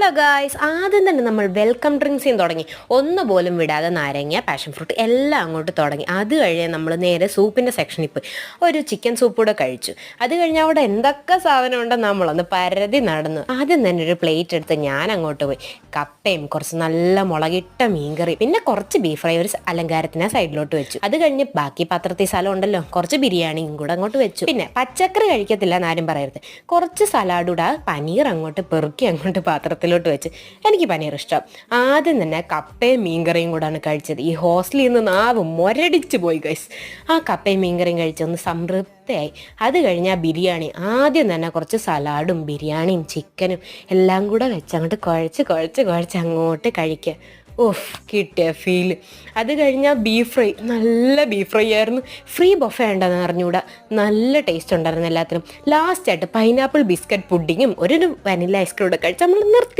Hello guys ആദ്യം തന്നെ നമ്മൾ വെൽക്കം ഡ്രിങ്ക്സ് ഡ്രിങ്ക്സിൽ തുടങ്ങി. ഒന്ന് പോലും വിടാതെ നാരങ്ങ പാഷൻ ഫ്രൂട്ട് എല്ലാം അങ്ങോട്ട് തുടങ്ങി. അത് കഴിഞ്ഞ് നമ്മൾ നേരെ സൂപ്പിന്റെ സെക്ഷനിൽ പോയി. ഒരു ചിക്കൻ സൂപ്പ് കൂടെ കഴിച്ചു. അത് കഴിഞ്ഞ് അവിടെ എന്തൊക്കെ സാധനം ഉണ്ടോ നമ്മളൊന്ന് പരതി നടന്നു. ആദ്യം തന്നെ ഒരു പ്ലേറ്റ് എടുത്ത് ഞാൻ അങ്ങോട്ട് പോയി. കപ്പയും കുറച്ച് നല്ല മുളകിട്ട മീൻകറി പിന്നെ കുറച്ച് ബീഫ് ഫ്രൈ ഒരു അലങ്കാരത്തിന് സൈഡിലോട്ട് വെച്ചു. അത് കഴിഞ്ഞ് ബാക്കി പാത്രത്തിൽ സ്ഥലം ഉണ്ടല്ലോ. കുറച്ച് ബിരിയാണിയും കൂടെ അങ്ങോട്ട് വെച്ചു. പിന്നെ പച്ചക്കറി കഴിക്കത്തില്ല എന്നാരും പറയരുത്. കുറച്ച് സലാഡൂടെ പനീർ അങ്ങോട്ട് പെറുക്കി അങ്ങോട്ട് പാത്രത്തിലോട്ട് വെച്ച് എനിക്ക് പനീർ ഇഷ്ടം. ആദ്യം തന്നെ കപ്പയും മീൻകറിയും കൂടാണ് കഴിച്ചത്. ഈ ഹോസ്റ്റലിൽ നിന്ന് നാവ് മുരടിച്ച് പോയി ഗൈസ് ആ കപ്പയും മീൻകറിയും കഴിച്ചൊന്ന് സംതൃപ്തിയായി. അത് കഴിഞ്ഞ് ആ ബിരിയാണി ആദ്യം തന്നെ കുറച്ച് സലാഡും ബിരിയാണിയും ചിക്കനും എല്ലാം കൂടെ വെച്ച് അങ്ങോട്ട് കുഴച്ച് കുഴച്ച് കുഴച്ച് അങ്ങോട്ട് കഴിക്കുക. ഓഫ് കിട്ടിയ ഫീൽ അത് കഴിഞ്ഞാൽ ബീഫ് ഫ്രൈ നല്ല ബീഫ് ഫ്രൈ ആയിരുന്നു. ഫ്രീ ബൊഫ ഉണ്ടെന്ന് അറിഞ്ഞുകൂടാ നല്ല ടേസ്റ്റ് ഉണ്ടായിരുന്നു എല്ലാത്തിനും. ലാസ്റ്റായിട്ട് പൈനാപ്പിൾ ബിസ്ക്കറ്റ് പുഡിങ്ങും ഒരു വനില ഐസ്ക്രീം കൂടെ കഴിച്ച് നമ്മൾ നിർത്തി.